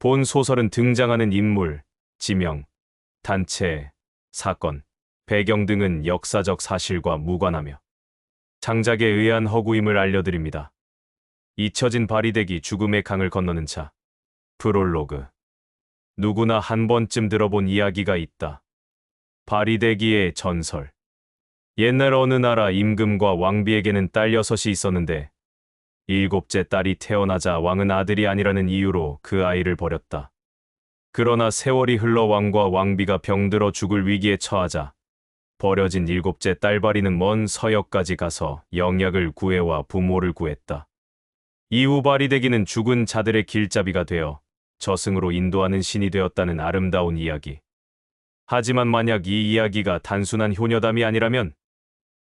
본 소설은 등장하는 인물, 지명, 단체, 사건, 배경 등은 역사적 사실과 무관하며 장작에 의한 허구임을 알려드립니다. 잊혀진 바리대기 죽음의 강을 건너는 차. 프롤로그. 누구나 한 번쯤 들어본 이야기가 있다. 바리대기의 전설. 옛날 어느 나라 임금과 왕비에게는 딸 여섯이 있었는데 일곱째 딸이 태어나자 왕은 아들이 아니라는 이유로 그 아이를 버렸다. 그러나 세월이 흘러 왕과 왕비가 병들어 죽을 위기에 처하자 버려진 일곱째 딸바리는 먼 서역까지 가서 영약을 구해와 부모를 구했다. 이후 바리대기는 죽은 자들의 길잡이가 되어 저승으로 인도하는 신이 되었다는 아름다운 이야기. 하지만 만약 이 이야기가 단순한 효녀담이 아니라면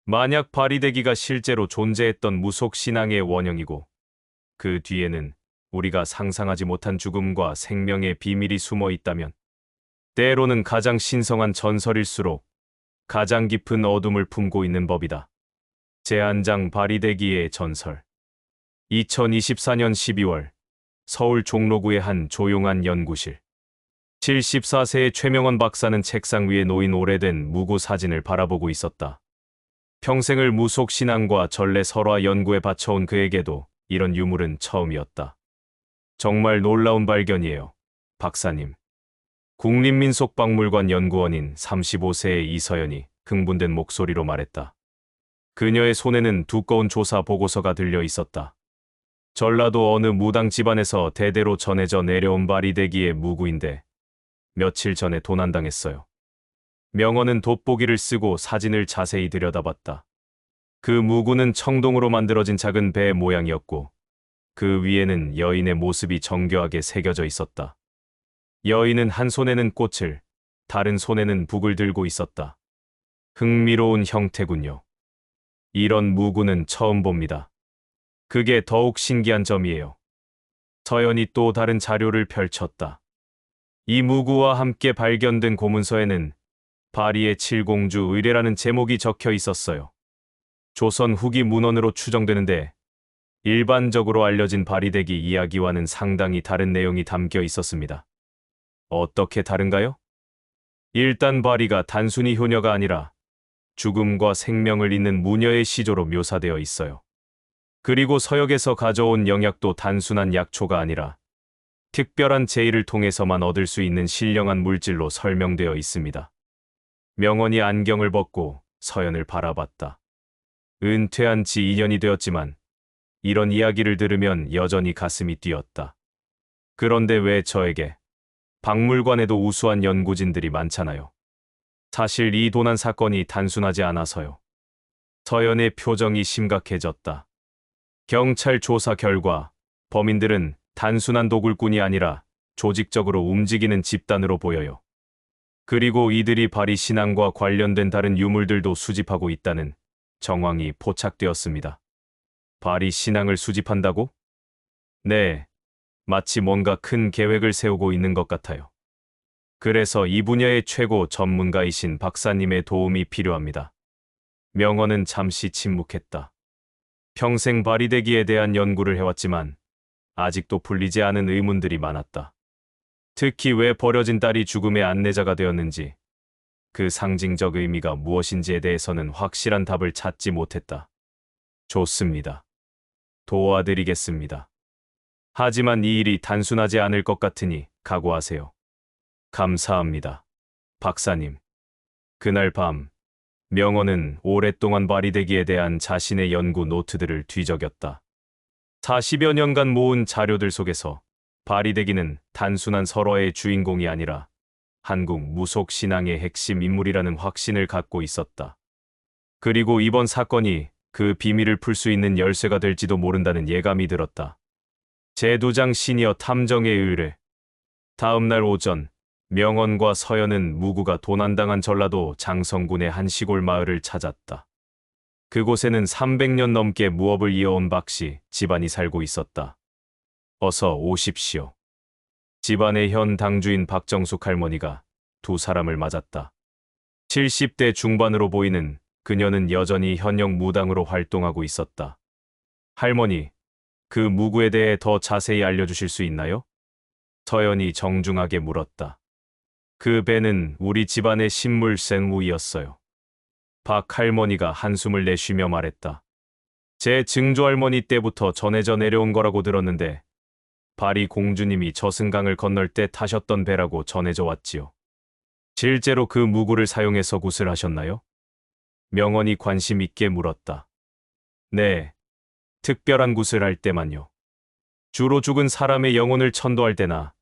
만약 바리대기가 실제로 존재했던 무속 신앙의 원형이고 그 뒤에는 우리가 상상하지 못한 죽음과 생명의 비밀이 숨어 있다면 때로는 가장 신성한 전설일수록 가장 깊은 어둠을 품고 있는 법이다. 제한장 바리대기의 전설 2024년 12월 서울 종로구의 한 조용한 연구실 74세의 최명원 박사는 책상 위에 놓인 오래된 무구 사진을 바라보고 있었다. 평생을 무속 신앙과 전래 설화 연구에 바쳐온 그에게도 이런 유물은 처음이었다. 정말 놀라운 발견이에요. 박사님. 국립민속박물관 연구원인 35세의 이서연이 흥분된 목소리로 말했다. 그녀의 손에는 두꺼운 조사 보고서가 들려 있었다. 전라도 어느 무당 집안에서 대대로 전해져 내려온 바리대기의 무구인데 며칠 전에 도난당했어요. 명언은 돋보기를 쓰고 사진을 자세히 들여다봤다. 그 무구는 청동으로 만들어진 작은 배 모양이었고 그 위에는 여인의 모습이 정교하게 새겨져 있었다. 여인은 한 손에는 꽃을, 다른 손에는 북을 들고 있었다. 흥미로운 형태군요. 이런 무구는 처음 봅니다. 그게 더욱 신기한 점이에요. 서연이 또 다른 자료를 펼쳤다. 이 무구와 함께 발견된 고문서에는 바리의 칠공주 의뢰라는 제목이 적혀 있었어요. 조선 후기 문헌으로 추정되는데 일반적으로 알려진 바리대기 이야기와는 상당히 다른 내용이 담겨 있었습니다. 어떻게 다른가요? 일단 바리가 단순히 효녀가 아니라 죽음과 생명을 잇는 무녀의 시조로 묘사되어 있어요. 그리고 서역에서 가져온 영약도 단순한 약초가 아니라 특별한 제의를 통해서만 얻을 수 있는 신령한 물질로 설명되어 있습니다. 명원이 안경을 벗고 서연을 바라봤다. 은퇴한 지 2년이 되었지만 이런 이야기를 들으면 여전히 가슴이 뛰었다. 그런데 왜 저에게 박물관에도 우수한 연구진들이 많잖아요. 사실 이 도난 사건이 단순하지 않아서요. 서연의 표정이 심각해졌다. 경찰 조사 결과 범인들은 단순한 도굴꾼이 아니라 조직적으로 움직이는 집단으로 보여요. 그리고 이들이 바리 신앙과 관련된 다른 유물들도 수집하고 있다는 정황이 포착되었습니다. 바리 신앙을 수집한다고? 네, 마치 뭔가 큰 계획을 세우고 있는 것 같아요. 그래서 이 분야의 최고 전문가이신 박사님의 도움이 필요합니다. 명언은 잠시 침묵했다. 평생 바리대기에 대한 연구를 해왔지만 아직도 풀리지 않은 의문들이 많았다. 특히 왜 버려진 딸이 죽음의 안내자가 되었는지, 그 상징적 의미가 무엇인지에 대해서는 확실한 답을 찾지 못했다. 좋습니다. 도와드리겠습니다. 하지만 이 일이 단순하지 않을 것 같으니 각오하세요. 감사합니다. 박사님. 그날 밤, 명언은 오랫동안 발휘되기에 대한 자신의 연구 노트들을 뒤적였다. 40여 년간 모은 자료들 속에서 발휘되기는 단순한 설화의 주인공이 아니라 한국 무속 신앙의 핵심 인물이라는 확신을 갖고 있었다. 그리고 이번 사건이 그 비밀을 풀 수 있는 열쇠가 될지도 모른다는 예감이 들었다. 제도장 시니어 탐정의 의뢰. 다음 날 오전, 명언과 서연은 무구가 도난당한 전라도 장성군의 한 시골 마을을 찾았다. 그곳에는 300년 넘게 무업을 이어온 박씨 집안이 살고 있었다. 어서 오십시오. 집안의 현 당주인 박정숙 할머니가 두 사람을 맞았다. 70대 중반으로 보이는 그녀는 여전히 현역 무당으로 활동하고 있었다. 할머니, 그 무구에 대해 더 자세히 알려주실 수 있나요? 서연이 정중하게 물었다. 그 배는 우리 집안의 신물센 우이였어요. 박 할머니가 한숨을 내쉬며 말했다. 제 증조할머니 때부터 전해져 내려온 거라고 들었는데 바리 공주님이 저승강을 건널 때 타셨던 배라고 전해져 왔지요. 실제로 그 무구를 사용해서 굿을 하셨나요? 명언이 관심 있게 물었다. 네. 특별한 굿을 할 때만요. 주로 죽은 사람의 영혼을 천도할 때나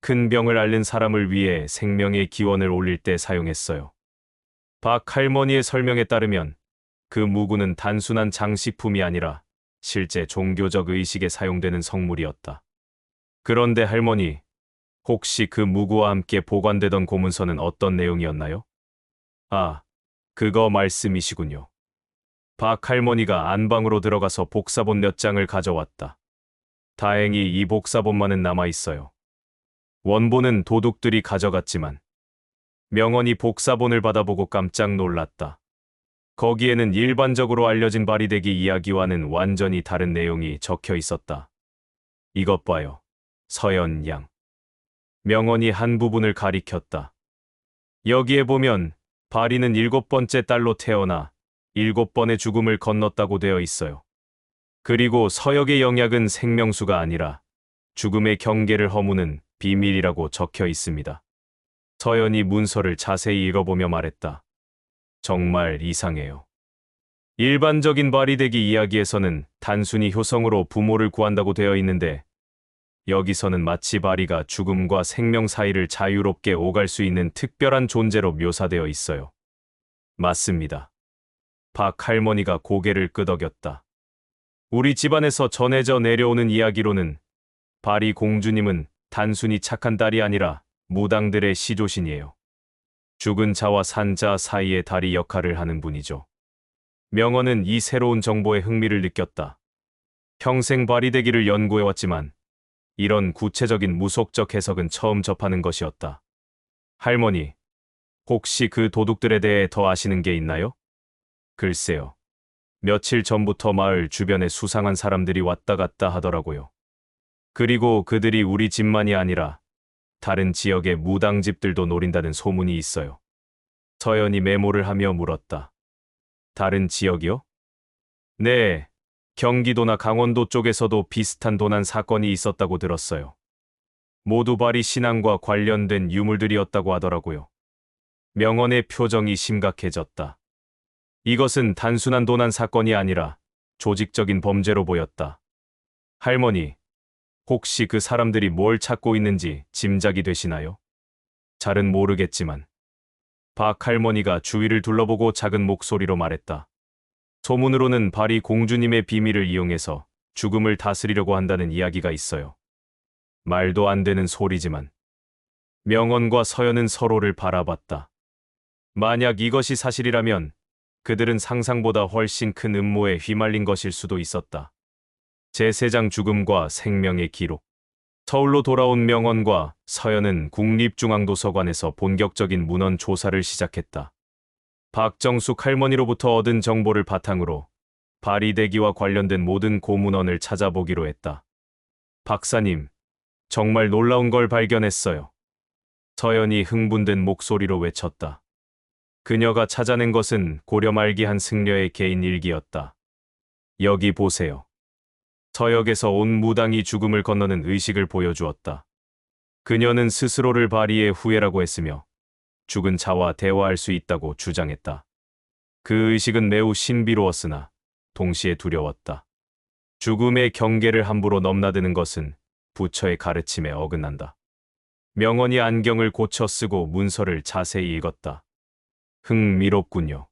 큰 병을 앓는 사람을 위해 생명의 기원을 올릴 때 사용했어요. 박 할머니의 설명에 따르면 그 무구는 단순한 장식품이 아니라 실제 종교적 의식에 사용되는 성물이었다. 그런데 할머니, 혹시 그 무구와 함께 보관되던 고문서는 어떤 내용이었나요? 아, 그거 말씀이시군요. 박 할머니가 안방으로 들어가서 복사본 몇 장을 가져왔다. 다행히 이 복사본만은 남아 있어요. 원본은 도둑들이 가져갔지만 명언이 복사본을 받아보고 깜짝 놀랐다. 거기에는 일반적으로 알려진 바리대기 이야기와는 완전히 다른 내용이 적혀 있었다. 이것 봐요. 서연 양. 명언이 한 부분을 가리켰다. 여기에 보면 바리는 일곱 번째 딸로 태어나 일곱 번의 죽음을 건넜다고 되어 있어요. 그리고 서역의 영약은 생명수가 아니라 죽음의 경계를 허무는 비밀이라고 적혀 있습니다. 서연이 문서를 자세히 읽어보며 말했다. 정말 이상해요. 일반적인 바리대기 이야기에서는 단순히 효성으로 부모를 구한다고 되어 있는데 여기서는 마치 바리가 죽음과 생명 사이를 자유롭게 오갈 수 있는 특별한 존재로 묘사되어 있어요. 맞습니다. 박 할머니가 고개를 끄덕였다. 우리 집안에서 전해져 내려오는 이야기로는 바리 공주님은 단순히 착한 딸이 아니라 무당들의 시조신이에요. 죽은 자와 산 자 사이의 다리 역할을 하는 분이죠. 명언은 이 새로운 정보에 흥미를 느꼈다. 평생 바리되기를 연구해왔지만 이런 구체적인 무속적 해석은 처음 접하는 것이었다. 할머니, 혹시 그 도둑들에 대해 더 아시는 게 있나요? 글쎄요. 며칠 전부터 마을 주변에 수상한 사람들이 왔다 갔다 하더라고요. 그리고 그들이 우리 집만이 아니라 다른 지역의 무당집들도 노린다는 소문이 있어요. 서연이 메모를 하며 물었다. 다른 지역이요? 네, 경기도나 강원도 쪽에서도 비슷한 도난 사건이 있었다고 들었어요. 모두 발이 신앙과 관련된 유물들이었다고 하더라고요. 명언의 표정이 심각해졌다. 이것은 단순한 도난 사건이 아니라 조직적인 범죄로 보였다. 할머니, 혹시 그 사람들이 뭘 찾고 있는지 짐작이 되시나요? 잘은 모르겠지만. 박 할머니가 주위를 둘러보고 작은 목소리로 말했다. 소문으로는 발이 공주님의 비밀을 이용해서 죽음을 다스리려고 한다는 이야기가 있어요. 말도 안 되는 소리지만. 명언과 서연은 서로를 바라봤다. 만약 이것이 사실이라면 그들은 상상보다 훨씬 큰 음모에 휘말린 것일 수도 있었다. 제3장 죽음과 생명의 기록. 서울로 돌아온 명언과 서연은 국립중앙도서관에서 본격적인 문헌 조사를 시작했다. 박정숙 할머니로부터 얻은 정보를 바탕으로 바리대기와 관련된 모든 고문원을 찾아보기로 했다. 박사님, 정말 놀라운 걸 발견했어요. 서연이 흥분된 목소리로 외쳤다. 그녀가 찾아낸 것은 고려 말기 한 승려의 개인 일기였다. 여기 보세요. 서역에서 온 무당이 죽음을 건너는 의식을 보여주었다. 그녀는 스스로를 바리의 후예라고 했으며 죽은 자와 대화할 수 있다고 주장했다. 그 의식은 매우 신비로웠으나 동시에 두려웠다. 죽음의 경계를 함부로 넘나드는 것은 부처의 가르침에 어긋난다. 명언이 안경을 고쳐 쓰고 문서를 자세히 읽었다. 흥미롭군요.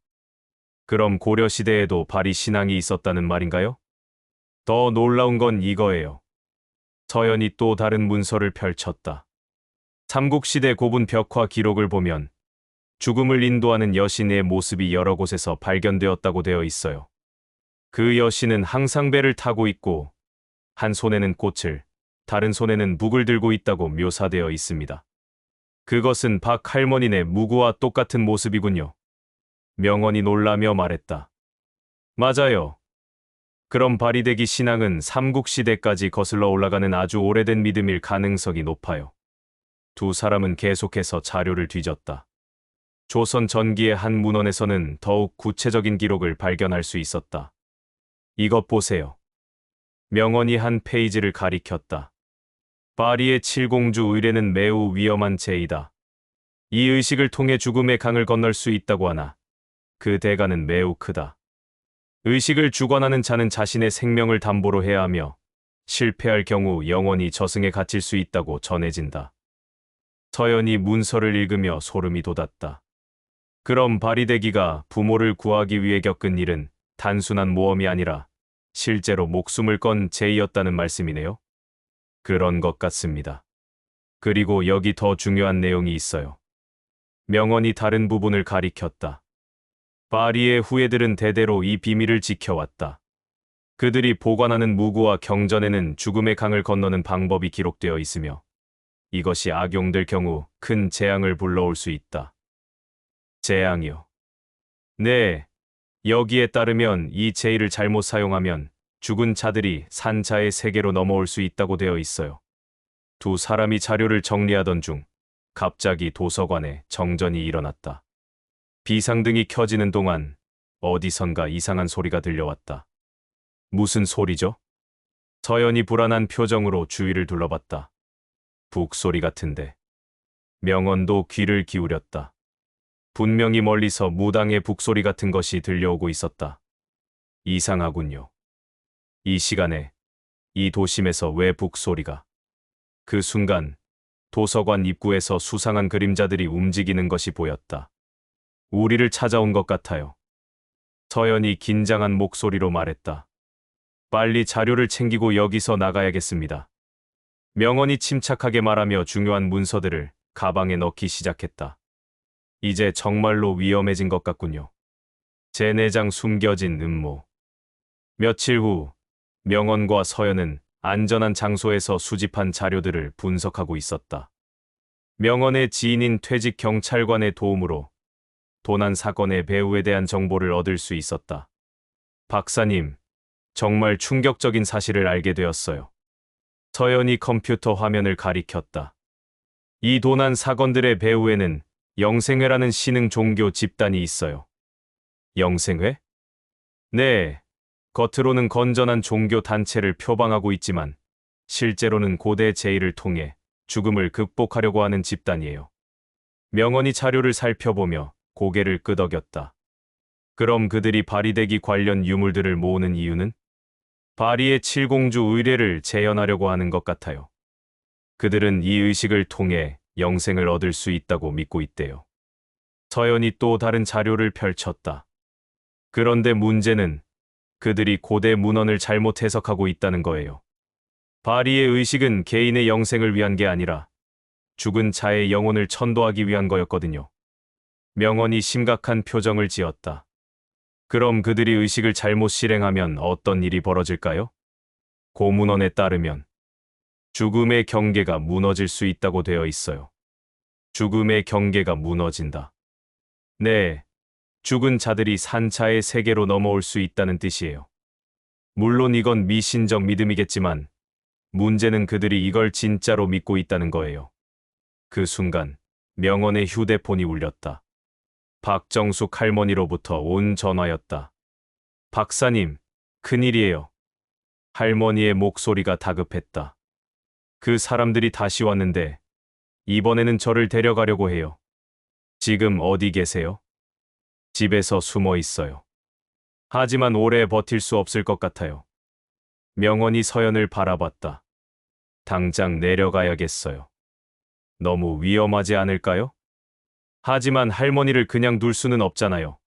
그럼 고려시대에도 바리 신앙이 있었다는 말인가요? 더 놀라운 건 이거예요. 서연이 또 다른 문서를 펼쳤다. 삼국시대 고분 벽화 기록을 보면 죽음을 인도하는 여신의 모습이 여러 곳에서 발견되었다고 되어 있어요. 그 여신은 항상 배를 타고 있고 한 손에는 꽃을, 다른 손에는 묵을 들고 있다고 묘사되어 있습니다. 그것은 박 할머니네 무구와 똑같은 모습이군요. 명언이 놀라며 말했다. 맞아요. 그럼 바리대기 신앙은 삼국시대까지 거슬러 올라가는 아주 오래된 믿음일 가능성이 높아요. 두 사람은 계속해서 자료를 뒤졌다. 조선 전기의 한 문헌에서는 더욱 구체적인 기록을 발견할 수 있었다. 이것 보세요. 명언이 한 페이지를 가리켰다. 파리의 칠공주 의뢰는 매우 위험한 죄이다. 이 의식을 통해 죽음의 강을 건널 수 있다고 하나 그 대가는 매우 크다. 의식을 주관하는 자는 자신의 생명을 담보로 해야 하며 실패할 경우 영원히 저승에 갇힐 수 있다고 전해진다. 서연이 문서를 읽으며 소름이 돋았다. 그럼 바리대기가 부모를 구하기 위해 겪은 일은 단순한 모험이 아니라 실제로 목숨을 건 죄이었다는 말씀이네요. 그런 것 같습니다. 그리고 여기 더 중요한 내용이 있어요. 명언이 다른 부분을 가리켰다. 파리의 후예들은 대대로 이 비밀을 지켜왔다. 그들이 보관하는 무구와 경전에는 죽음의 강을 건너는 방법이 기록되어 있으며 이것이 악용될 경우 큰 재앙을 불러올 수 있다. 재앙이요. 네. 여기에 따르면 이 제의를 잘못 사용하면 죽은 자들이 산자의 세계로 넘어올 수 있다고 되어 있어요. 두 사람이 자료를 정리하던 중 갑자기 도서관에 정전이 일어났다. 비상등이 켜지는 동안 어디선가 이상한 소리가 들려왔다. 무슨 소리죠? 서연이 불안한 표정으로 주위를 둘러봤다. 북소리 같은데. 명언도 귀를 기울였다. 분명히 멀리서 무당의 북소리 같은 것이 들려오고 있었다. 이상하군요. 이 시간에 이 도심에서 왜 북소리가? 그 순간 도서관 입구에서 수상한 그림자들이 움직이는 것이 보였다. 우리를 찾아온 것 같아요. 서연이 긴장한 목소리로 말했다. 빨리 자료를 챙기고 여기서 나가야겠습니다. 명언이 침착하게 말하며 중요한 문서들을 가방에 넣기 시작했다. 이제 정말로 위험해진 것 같군요. 제 내장 숨겨진 음모. 며칠 후 명언과 서연은 안전한 장소에서 수집한 자료들을 분석하고 있었다. 명언의 지인인 퇴직 경찰관의 도움으로 도난 사건의 배후에 대한 정보를 얻을 수 있었다. 박사님, 정말 충격적인 사실을 알게 되었어요. 서연이 컴퓨터 화면을 가리켰다. 이 도난 사건들의 배후에는 영생회라는 신흥 종교 집단이 있어요. 영생회? 네. 겉으로는 건전한 종교 단체를 표방하고 있지만 실제로는 고대 제의를 통해 죽음을 극복하려고 하는 집단이에요. 명언이 자료를 살펴보며 고개를 끄덕였다. 그럼 그들이 바리대기 관련 유물들을 모으는 이유는? 바리의 칠공주 의뢰를 재현하려고 하는 것 같아요. 그들은 이 의식을 통해 영생을 얻을 수 있다고 믿고 있대요. 서연이 또 다른 자료를 펼쳤다. 그런데 문제는 그들이 고대 문헌을 잘못 해석하고 있다는 거예요. 바리의 의식은 개인의 영생을 위한 게 아니라 죽은 자의 영혼을 천도하기 위한 거였거든요. 명언이 심각한 표정을 지었다. 그럼 그들이 의식을 잘못 실행하면 어떤 일이 벌어질까요? 고문원에 따르면 죽음의 경계가 무너질 수 있다고 되어 있어요. 죽음의 경계가 무너진다. 네, 죽은 자들이 산차의 세계로 넘어올 수 있다는 뜻이에요. 물론 이건 미신적 믿음이겠지만 문제는 그들이 이걸 진짜로 믿고 있다는 거예요. 그 순간 명언의 휴대폰이 울렸다. 박정숙 할머니로부터 온 전화였다. 박사님, 큰일이에요. 할머니의 목소리가 다급했다. 그 사람들이 다시 왔는데 이번에는 저를 데려가려고 해요. 지금 어디 계세요? 집에서 숨어 있어요. 하지만 오래 버틸 수 없을 것 같아요. 명언이 서연을 바라봤다. 당장 내려가야겠어요. 너무 위험하지 않을까요? 하지만 할머니를 그냥 둘 수는 없잖아요.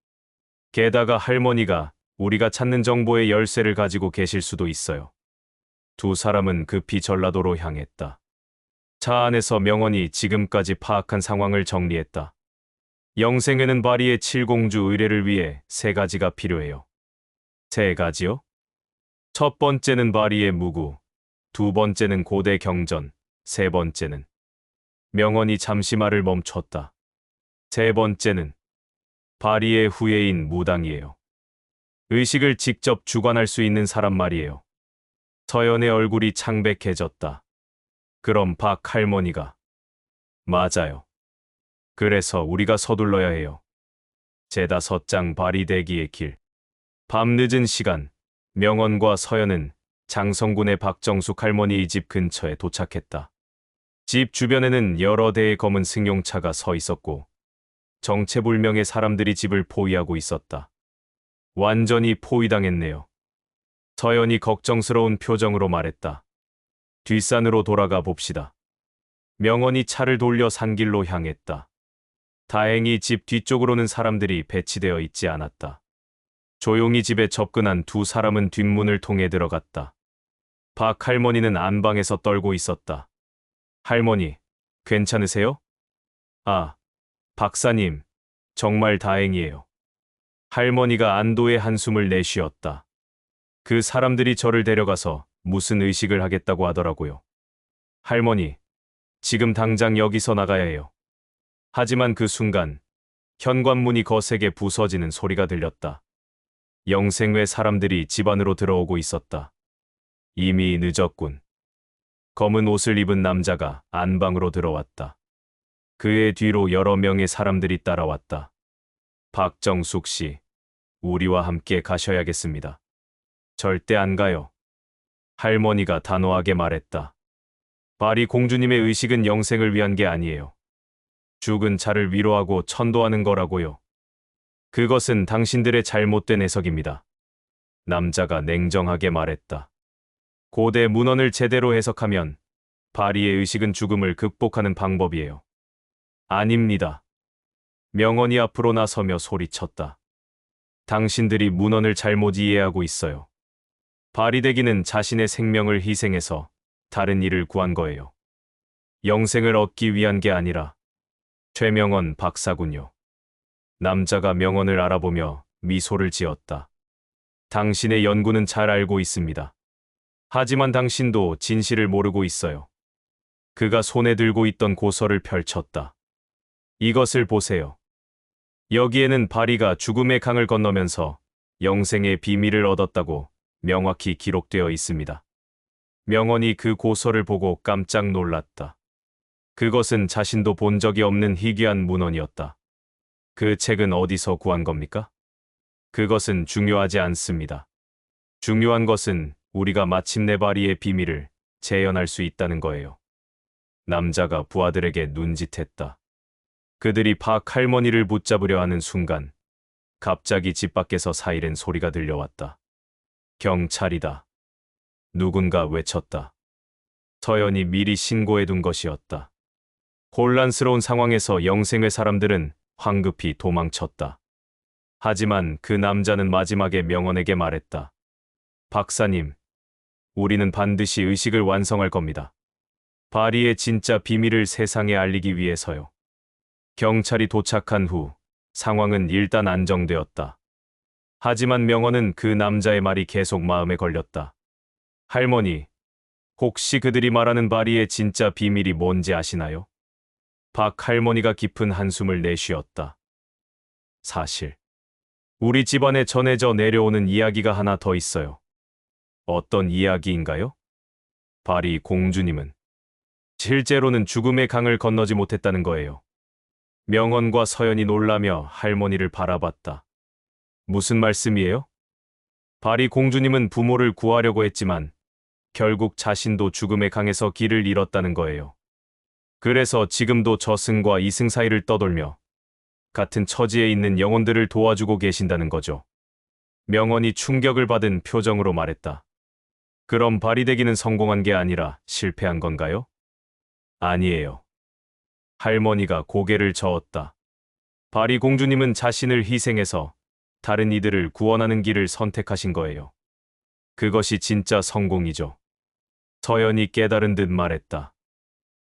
게다가 할머니가 우리가 찾는 정보의 열쇠를 가지고 계실 수도 있어요. 두 사람은 급히 전라도로 향했다. 차 안에서 명언이 지금까지 파악한 상황을 정리했다. 영생에는 바리의 칠공주 의뢰를 위해 세 가지가 필요해요. 세 가지요? 첫 번째는 바리의 무구, 두 번째는 고대 경전, 세 번째는 명언이 잠시 말을 멈췄다. 세 번째는 바리의 후예인 무당이에요. 의식을 직접 주관할 수 있는 사람 말이에요. 서연의 얼굴이 창백해졌다. 그럼 박 할머니가. 맞아요. 그래서 우리가 서둘러야 해요. 제다섯 장 발휘대기의 길. 밤늦은 시간, 명언과 서연은 장성군의 박정숙 할머니의 집 근처에 도착했다. 집 주변에는 여러 대의 검은 승용차가 서 있었고, 정체불명의 사람들이 집을 포위하고 있었다. 완전히 포위당했네요. 서연이 걱정스러운 표정으로 말했다. 뒷산으로 돌아가 봅시다. 명언이 차를 돌려 산길로 향했다. 다행히 집 뒤쪽으로는 사람들이 배치되어 있지 않았다. 조용히 집에 접근한 두 사람은 뒷문을 통해 들어갔다. 박 할머니는 안방에서 떨고 있었다. 할머니, 괜찮으세요? 아, 박사님, 정말 다행이에요. 할머니가 안도의 한숨을 내쉬었다. 그 사람들이 저를 데려가서 무슨 의식을 하겠다고 하더라고요. 할머니, 지금 당장 여기서 나가야 해요. 하지만 그 순간 현관문이 거세게 부서지는 소리가 들렸다. 영생외 사람들이 집 안으로 들어오고 있었다. 이미 늦었군. 검은 옷을 입은 남자가 안방으로 들어왔다. 그의 뒤로 여러 명의 사람들이 따라왔다. 박정숙 씨, 우리와 함께 가셔야겠습니다. 절대 안 가요. 할머니가 단호하게 말했다. 바리 공주님의 의식은 영생을 위한 게 아니에요. 죽은 자를 위로하고 천도하는 거라고요. 그것은 당신들의 잘못된 해석입니다. 남자가 냉정하게 말했다. 고대 문헌을 제대로 해석하면 바리의 의식은 죽음을 극복하는 방법이에요. 아닙니다. 명언이 앞으로 나서며 소리쳤다. 당신들이 문헌을 잘못 이해하고 있어요. 바리대기는 자신의 생명을 희생해서 다른 일을 구한 거예요. 영생을 얻기 위한 게 아니라 최명언 박사군요. 남자가 명언을 알아보며 미소를 지었다. 당신의 연구는 잘 알고 있습니다. 하지만 당신도 진실을 모르고 있어요. 그가 손에 들고 있던 고서를 펼쳤다. 이것을 보세요. 여기에는 바리가 죽음의 강을 건너면서 영생의 비밀을 얻었다고 명확히 기록되어 있습니다. 명언이 그 고서를 보고 깜짝 놀랐다. 그것은 자신도 본 적이 없는 희귀한 문헌이었다. 그 책은 어디서 구한 겁니까? 그것은 중요하지 않습니다. 중요한 것은 우리가 마침내 바리의 비밀을 재현할 수 있다는 거예요. 남자가 부하들에게 눈짓했다. 그들이 박 할머니를 붙잡으려 하는 순간 갑자기 집 밖에서 사이렌 소리가 들려왔다. 경찰이다. 누군가 외쳤다. 서연이 미리 신고해둔 것이었다. 혼란스러운 상황에서 영생의 사람들은 황급히 도망쳤다. 하지만 그 남자는 마지막에 명언에게 말했다. 박사님, 우리는 반드시 의식을 완성할 겁니다. 바리의 진짜 비밀을 세상에 알리기 위해서요. 경찰이 도착한 후 상황은 일단 안정되었다. 하지만 명언은 그 남자의 말이 계속 마음에 걸렸다. 할머니, 혹시 그들이 말하는 바리의 진짜 비밀이 뭔지 아시나요? 박 할머니가 깊은 한숨을 내쉬었다. 사실, 우리 집안에 전해져 내려오는 이야기가 하나 더 있어요. 어떤 이야기인가요? 바리 공주님은 실제로는 죽음의 강을 건너지 못했다는 거예요. 명언과 서연이 놀라며 할머니를 바라봤다. 무슨 말씀이에요? 바리 공주님은 부모를 구하려고 했지만 결국 자신도 죽음의 강에서 길을 잃었다는 거예요. 그래서 지금도 저승과 이승 사이를 떠돌며 같은 처지에 있는 영혼들을 도와주고 계신다는 거죠. 명언이 충격을 받은 표정으로 말했다. 그럼 바리대기는 성공한 게 아니라 실패한 건가요? 아니에요. 할머니가 고개를 저었다. 바리 공주님은 자신을 희생해서 다른 이들을 구원하는 길을 선택하신 거예요. 그것이 진짜 성공이죠. 서연이 깨달은 듯 말했다.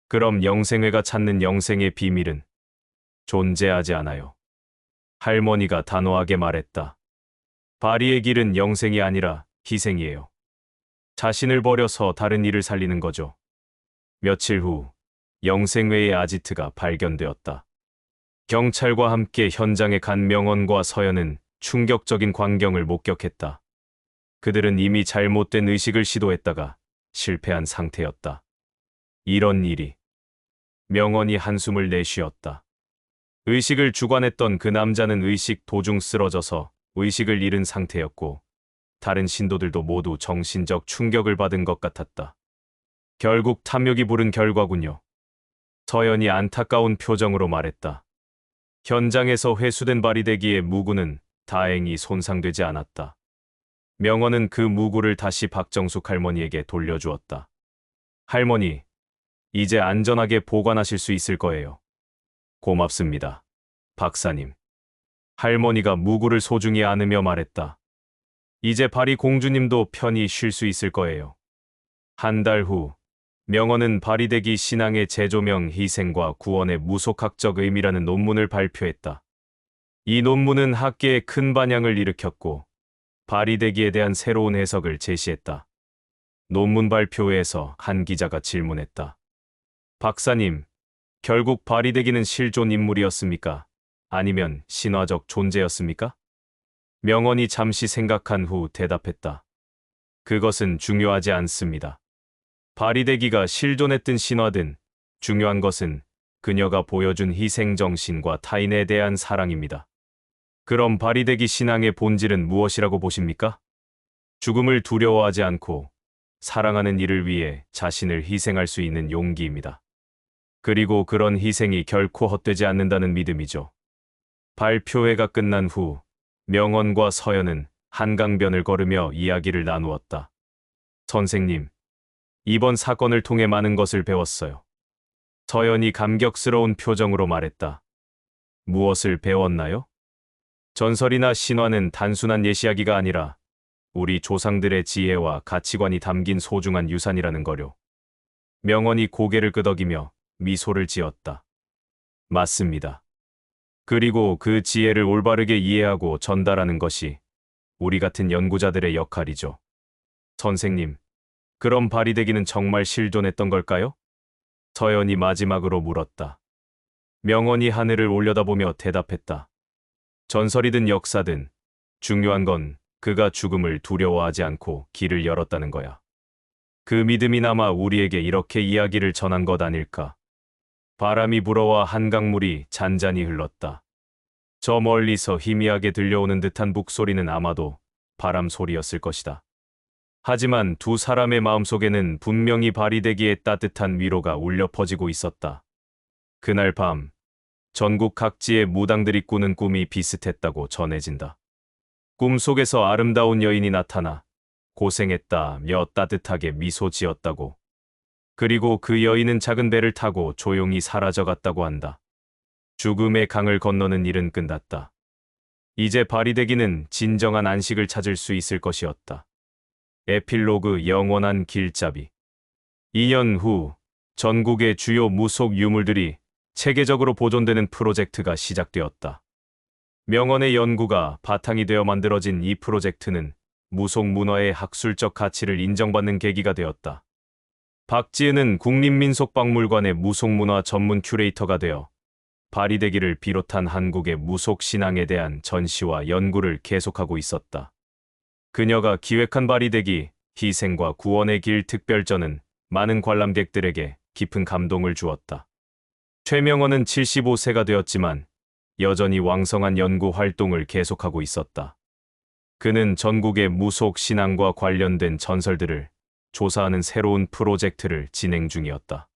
그럼 영생회가 찾는 영생의 비밀은 존재하지 않아요. 할머니가 단호하게 말했다. 바리의 길은 영생이 아니라 희생이에요. 자신을 버려서 다른 이를 살리는 거죠. 며칠 후 영생회의 아지트가 발견되었다. 경찰과 함께 현장에 간 명언과 서연은 충격적인 광경을 목격했다. 그들은 이미 잘못된 의식을 시도했다가 실패한 상태였다. 이런 일이. 명언이 한숨을 내쉬었다. 의식을 주관했던 그 남자는 의식 도중 쓰러져서 의식을 잃은 상태였고, 다른 신도들도 모두 정신적 충격을 받은 것 같았다. 결국 탐욕이 부른 결과군요. 서연이 안타까운 표정으로 말했다. 현장에서 회수된 바리대기의 무구는 다행히 손상되지 않았다. 명언은 그 무구를 다시 박정숙 할머니에게 돌려주었다. 할머니, 이제 안전하게 보관하실 수 있을 거예요. 고맙습니다. 박사님. 할머니가 무구를 소중히 안으며 말했다. 이제 바리 공주님도 편히 쉴 수 있을 거예요. 한 달 후, 명언은 바리대기 신앙의 재조명 희생과 구원의 무속학적 의미라는 논문을 발표했다. 이 논문은 학계에 큰 반향을 일으켰고, 바리대기에 대한 새로운 해석을 제시했다. 논문 발표회에서 한 기자가 질문했다. 박사님, 결국 바리대기는 실존 인물이었습니까? 아니면 신화적 존재였습니까? 명언이 잠시 생각한 후 대답했다. 그것은 중요하지 않습니다. 바리대기가 실존했든 신화든 중요한 것은 그녀가 보여준 희생정신과 타인에 대한 사랑입니다. 그럼 바리대기 신앙의 본질은 무엇이라고 보십니까? 죽음을 두려워하지 않고 사랑하는 이를 위해 자신을 희생할 수 있는 용기입니다. 그리고 그런 희생이 결코 헛되지 않는다는 믿음이죠. 발표회가 끝난 후 명언과 서연은 한강변을 걸으며 이야기를 나누었다. 선생님, 이번 사건을 통해 많은 것을 배웠어요. 서연이 감격스러운 표정으로 말했다. 무엇을 배웠나요? 전설이나 신화는 단순한 예시하기가 아니라 우리 조상들의 지혜와 가치관이 담긴 소중한 유산이라는 거요. 명언이 고개를 끄덕이며 미소를 지었다. 맞습니다. 그리고 그 지혜를 올바르게 이해하고 전달하는 것이 우리 같은 연구자들의 역할이죠. 선생님, 그럼 바리대기는 정말 실존했던 걸까요? 서연이 마지막으로 물었다. 명언이 하늘을 올려다보며 대답했다. 전설이든 역사든 중요한 건 그가 죽음을 두려워하지 않고 길을 열었다는 거야. 그 믿음이나마 우리에게 이렇게 이야기를 전한 것 아닐까. 바람이 불어와 한강물이 잔잔히 흘렀다. 저 멀리서 희미하게 들려오는 듯한 북소리는 아마도 바람 소리였을 것이다. 하지만 두 사람의 마음속에는 분명히 발휘되기에 따뜻한 위로가 울려 퍼지고 있었다. 그날 밤, 전국 각지의 무당들이 꾸는 꿈이 비슷했다고 전해진다. 꿈속에서 아름다운 여인이 나타나 고생했다며 따뜻하게 미소 지었다고. 그리고 그 여인은 작은 배를 타고 조용히 사라져갔다고 한다. 죽음의 강을 건너는 일은 끝났다. 이제 바리대기는 진정한 안식을 찾을 수 있을 것이었다. 에필로그 영원한 길잡이 2년 후 전국의 주요 무속 유물들이 체계적으로 보존되는 프로젝트가 시작되었다. 명언의 연구가 바탕이 되어 만들어진 이 프로젝트는 무속 문화의 학술적 가치를 인정받는 계기가 되었다. 박지은은 국립민속박물관의 무속문화 전문 큐레이터가 되어 바리대기를 비롯한 한국의 무속 신앙에 대한 전시와 연구를 계속하고 있었다. 그녀가 기획한 바리대기 희생과 구원의 길 특별전은 많은 관람객들에게 깊은 감동을 주었다. 최명원은 75세가 되었지만 여전히 왕성한 연구 활동을 계속하고 있었다. 그는 전국의 무속 신앙과 관련된 전설들을 조사하는 새로운 프로젝트를 진행 중이었다.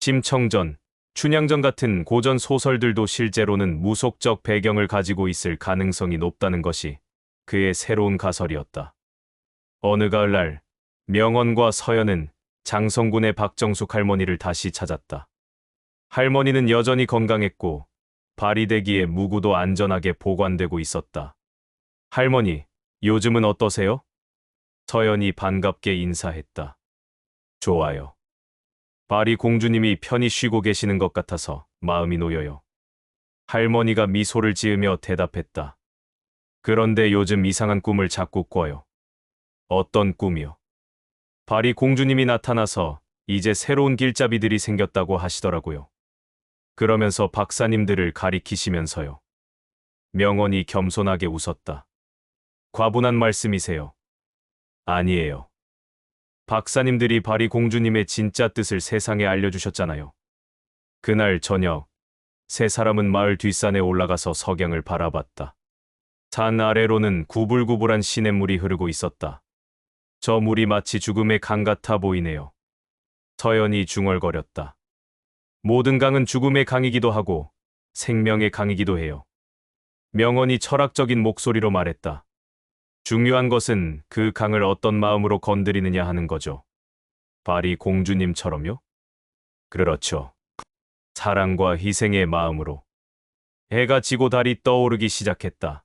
심청전, 춘향전 같은 고전 소설들도 실제로는 무속적 배경을 가지고 있을 가능성이 높다는 것이 그의 새로운 가설이었다. 어느 가을날 명언과 서연은 장성군의 박정숙 할머니를 다시 찾았다. 할머니는 여전히 건강했고 발이대기에 무구도 안전하게 보관되고 있었다. 할머니, 요즘은 어떠세요? 서연이 반갑게 인사했다. 좋아요. 바리 공주님이 편히 쉬고 계시는 것 같아서 마음이 놓여요. 할머니가 미소를 지으며 대답했다. 그런데 요즘 이상한 꿈을 자꾸 꿔요. 어떤 꿈이요? 바리 공주님이 나타나서 이제 새로운 길잡이들이 생겼다고 하시더라고요. 그러면서 박사님들을 가리키시면서요. 명언이 겸손하게 웃었다. 과분한 말씀이세요. 아니에요. 박사님들이 바리 공주님의 진짜 뜻을 세상에 알려주셨잖아요. 그날 저녁, 세 사람은 마을 뒷산에 올라가서 석양을 바라봤다. 산 아래로는 구불구불한 시냇물이 흐르고 있었다. 저 물이 마치 죽음의 강 같아 보이네요. 서연이 중얼거렸다. 모든 강은 죽음의 강이기도 하고 생명의 강이기도 해요. 명언이 철학적인 목소리로 말했다. 중요한 것은 그 강을 어떤 마음으로 건드리느냐 하는 거죠. 바리 공주님처럼요? 그렇죠. 사랑과 희생의 마음으로. 해가 지고 달이 떠오르기 시작했다.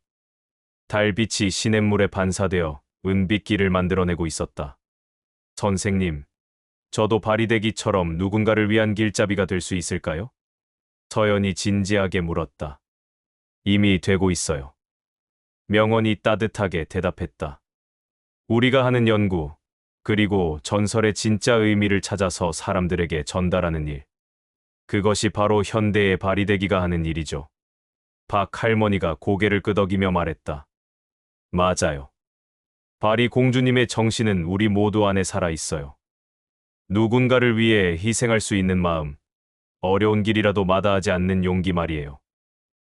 달빛이 시냇물에 반사되어 은빛길을 만들어내고 있었다. 선생님, 저도 바리대기처럼 누군가를 위한 길잡이가 될 수 있을까요? 서연이 진지하게 물었다. 이미 되고 있어요. 명언이 따뜻하게 대답했다. 우리가 하는 연구, 그리고 전설의 진짜 의미를 찾아서 사람들에게 전달하는 일. 그것이 바로 현대의 바리대기가 하는 일이죠. 박 할머니가 고개를 끄덕이며 말했다. 맞아요. 바리 공주님의 정신은 우리 모두 안에 살아 있어요. 누군가를 위해 희생할 수 있는 마음, 어려운 길이라도 마다하지 않는 용기 말이에요.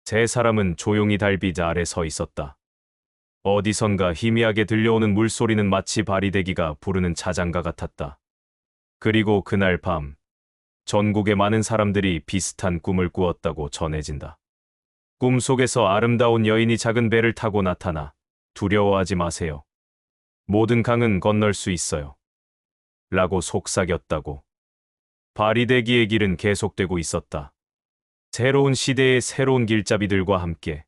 세 사람은 조용히 달빛 아래 서 있었다. 어디선가 희미하게 들려오는 물소리는 마치 바리대기가 부르는 자장가 같았다. 그리고 그날 밤, 전국의 많은 사람들이 비슷한 꿈을 꾸었다고 전해진다. 꿈 속에서 아름다운 여인이 작은 배를 타고 나타나 두려워하지 마세요. 모든 강은 건널 수 있어요. 라고 속삭였다고. 바리대기의 길은 계속되고 있었다. 새로운 시대의 새로운 길잡이들과 함께